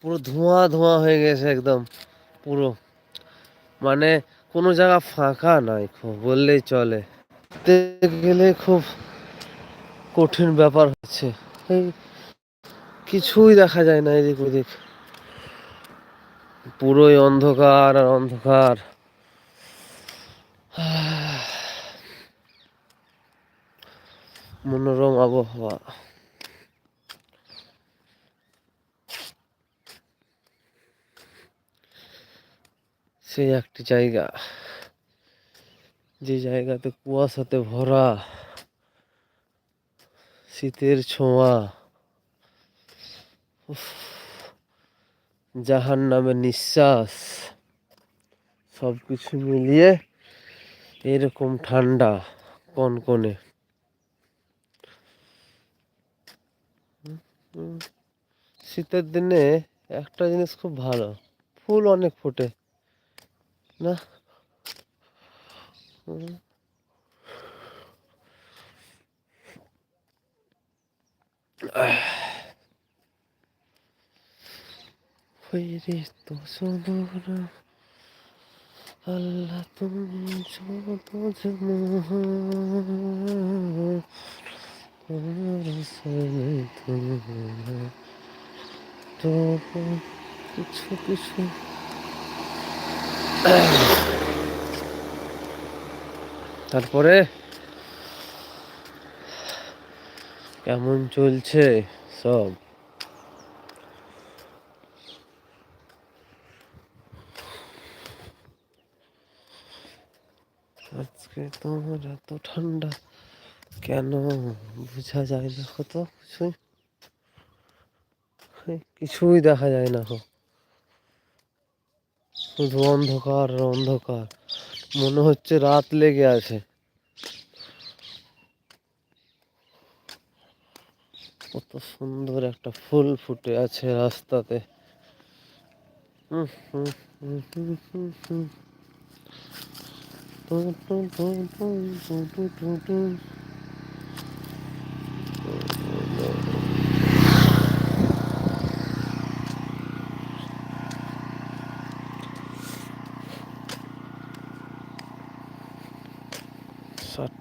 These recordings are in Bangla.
পুরো ধোঁয়া ধোঁয়া হয়ে গেছে একদম, পুরো। মানে কোনো জায়গা ফাঁকা নাই খুব, বললেই চলে। গেলে খুব কঠিন ব্যাপার হচ্ছে। এই কিছুই দেখা যায় না এদিক ওদিক। পুরোই অন্ধকার আর অন্ধকার। মনোরম আবহাওয়া। সেই একটি জায়গা। যে জায়গাতে কুয়াশাতে ভরা, শীতের ছোঁয়া জাহান নামে নিঃশ্বাস সব কিছু মিলিয়ে এরকম ঠান্ডা কনকনে। শীতের দিনে একটা জিনিস খুব ভালো, ফুল অনেক ফোটে। না। তো সবর আল্লাহ তুমি যত তবু কিছু কিছু তারপরে কেমন চলছে সব? আজকে তোমার এত ঠান্ডা কেন? বোঝা যায় না কত কিছুই। কিছুই দেখা যায় না গো শুধু অন্ধকার অন্ধকার। মনে হচ্ছে রাত লেগে আছে। কত সুন্দর একটা ফুল ফুটে আছে রাস্তাতে। হুম,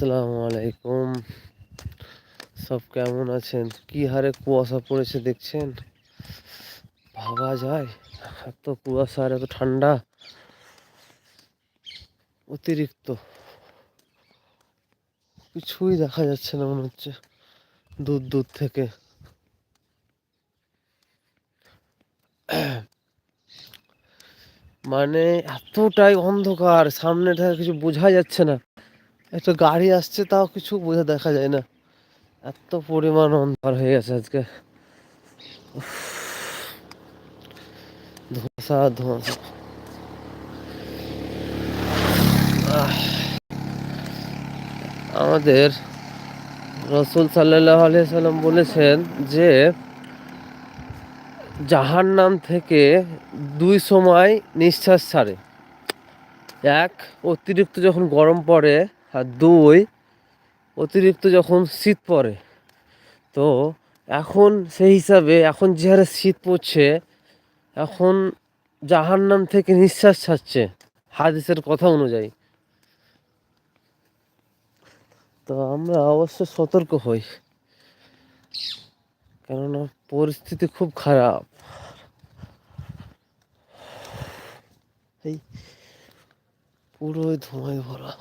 আসসালামু আলাইকুম। সব কেমন আছেন? কি হারে কুয়াশা পড়েছে দেখছেন? ভাবা যায়, এত কুয়াশা আর এত ঠান্ডা। অতিরিক্ত। কিছুই দেখা যাচ্ছে না মনে হচ্ছে, দূর দূর থেকে। মানে এতটাই অন্ধকার সামনেটা কিছু বোঝা যাচ্ছে না। একটা গাড়ি আসছে, তাও কিছু বোঝা দেখা যায় না। এত পরিমাণ অন্ধকার হয়ে গেছে আজকে। ধোঁয়াশা ধোঁয়াশা। আমাদের রসুল সাল্লাহ সাল্লাম বলেছেন যে জাহান নাম থেকে দুই সময় নিঃশ্বাস ছাড়ে। এক, অতিরিক্ত যখন গরম পড়ে আর দুই, অতিরিক্ত যখন শীত পড়ে, তো এখন সেই হিসাবে এখন যে হারে শীত পড়ছে, এখন জাহান্নাম থেকে নিঃশ্বাস ছাড়ছে হাদিসের কথা অনুযায়ী। তো আমরা অবশ্য সতর্ক হই, কেননা পরিস্থিতি খুব খারাপ। এই পুরোই ধোঁয়ায় ভরা।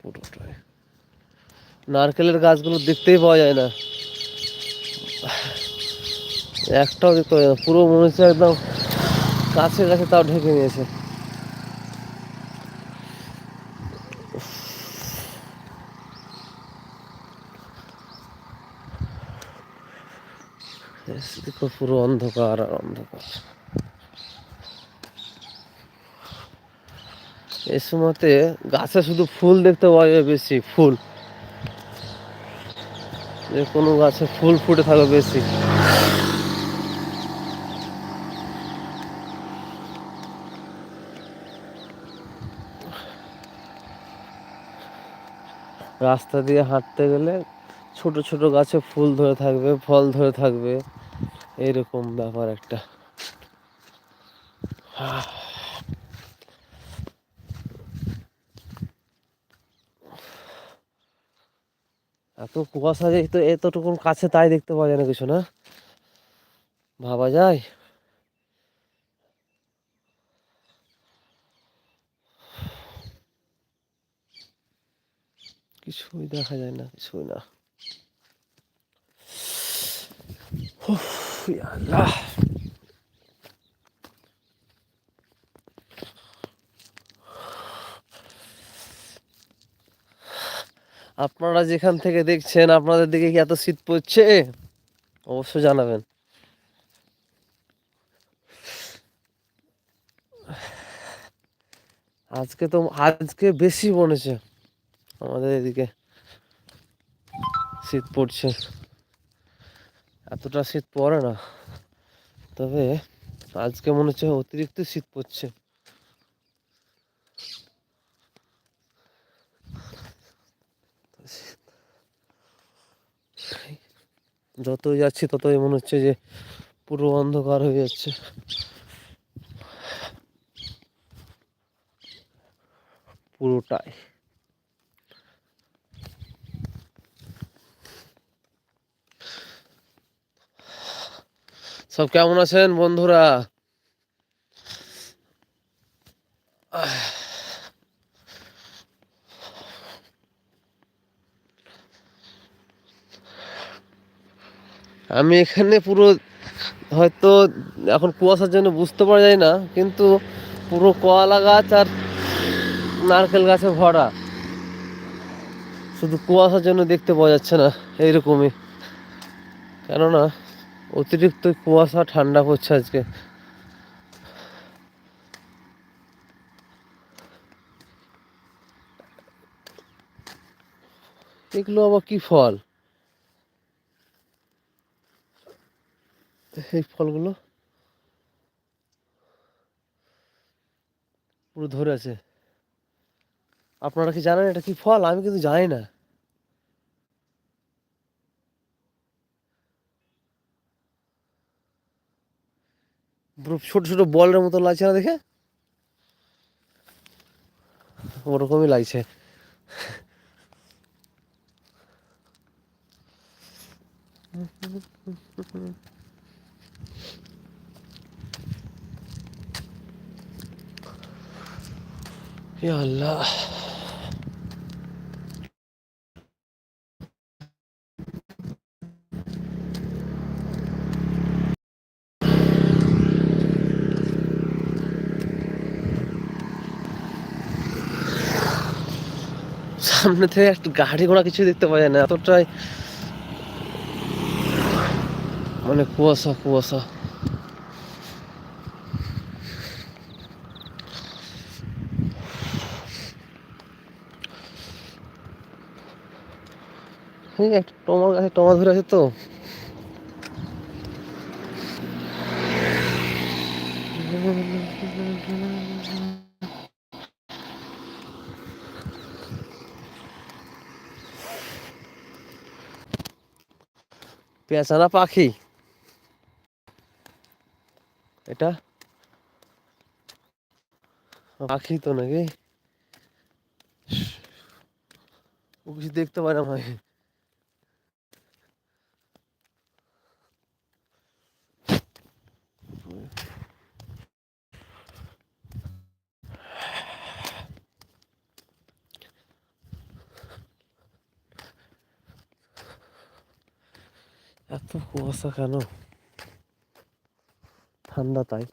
পুরোটাই নারকেলের গাছগুলো দেখতেই পাওয়া যায় না। একটাও দেখতে পাই না পুরো মনে হচ্ছে একদম কাছে কাছে তাও ঢেকে নিয়েছে। পুরো অন্ধকার আর অন্ধকার। এই সময়তে গাছে শুধু ফুল দেখতে পাওয়া যায় বেশি, ফুল। যে কোনো গাছে ফুল ফুটে থাকবে বেশি। রাস্তা দিয়ে হাঁটতে গেলে ছোট ছোট গাছে ফুল ধরে থাকবে, ফল ধরে থাকবে। এরকম ব্যাপার একটা। এত কুয়াশা যে তো এতটুকুন কাছে তাই দেখতে পাওয়া যায় না কিছু না। ভাবা যায়। কিছুই দেখা যায় না, কিছুই না। আল্লাহ। আপনারা যেখান থেকে দেখছেন, আপনাদের দিকে কি এত শীত পড়ছে? অবশ্যই জানাবেন। আজকে তো, আজকে বেশি বনেছে আমাদের এদিকে শীত পড়ছে। এতটা শীত পড়ে না। তবে আজকে মনে হচ্ছে অতিরিক্ত শীত পড়ছে। যতই যাচ্ছি ততই মনে হচ্ছে যে পুরো অন্ধকার হয়ে যাচ্ছে। পুরোটাই। সব কেমন আছেন বন্ধুরা? আমি এখানে পুরো হয়তো এখন কুয়াশার জন্য বুঝতে পারা যায় না, কিন্তু পুরো কলা গাছ আর নারকেল গাছে ভরা। শুধু কুয়াশার জন্য দেখতে পাওয়া যাচ্ছে না, এইরকমই। কেননা, অতিরিক্ত কুয়াশা ঠান্ডা পড়ছে আজকে। এগুলো আবার কি ফল? এই ফলগুলো পুরো ধরে আছে। আপনারা কি জানেন এটা কি ফল? আমি কিন্তু জানি না। ছোট ছোট বলের মতো লাগছে না দেখে? ওরকমই লাগছে। সামনে থেকে একটা গাড়ি ঘোড়া কিছু দেখতে পাওয়া যায় না এতটাই মানে কুয়াশা কুয়াশা। এই একটা টমার গাছে টমা ধরে আছে তো। পেঁচানা পাখি। এটা? পাখি তো নাকি? ও কিছু দেখতে পারে না এত কুয়াশা কেন ঠান্ডা তাই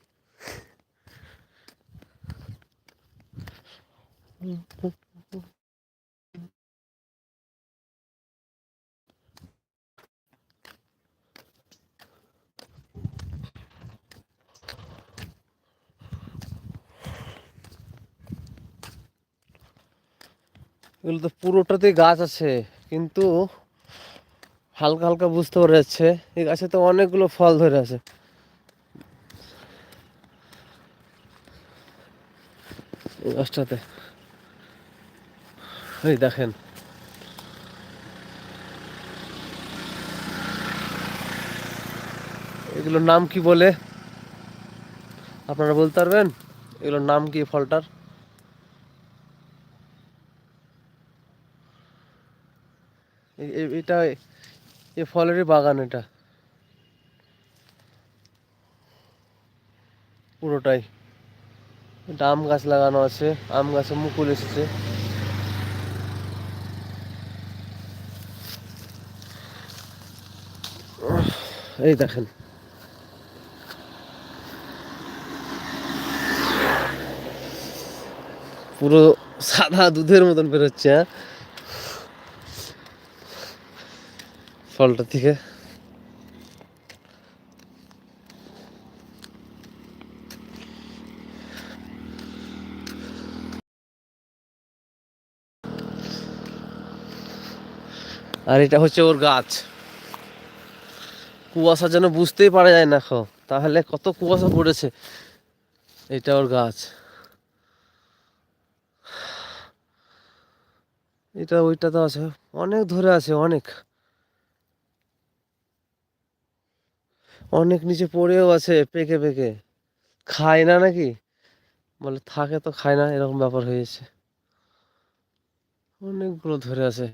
এগুলো তো পুরোটাতেই গাছ আছে কিন্তু হালকা হালকা বুঝতে পারা যাচ্ছে। এই গাছে তো অনেকগুলো ফল ধরে আছে। এই গাছটাতে। এই দেখেন। এগুলোর নাম কি বলে? আপনারা বলতে পারবেন? এগুলোর নাম কি ফলটার? এটা এ ফলেরই বাগান এটা। পুরোটাই। এটা আম গাছ লাগানো আছে, আম গাছে মুকুল এসেছে। এই দেখেন। পুরো সাদা দুধের মতন বেরোচ্ছে হ্যাঁ? ফলটা থেকে আর এটা হচ্ছে ওর গাছ। কুয়াশা যেন বুঝতেই পারা যায় না খো তাহলে কত কুয়াশা পড়েছে। এটা ওর গাছ। এটা ওইটা তো আছে। অনেক ধরে আছে, অনেক। অনেক নিচে পড়েও আছে, পেকে পেকে। খায় না নাকি? বলে, থাকে তো, খায় না, এরকম ব্যাপার হয়েছে। অনেকগুলো ধরে আছে।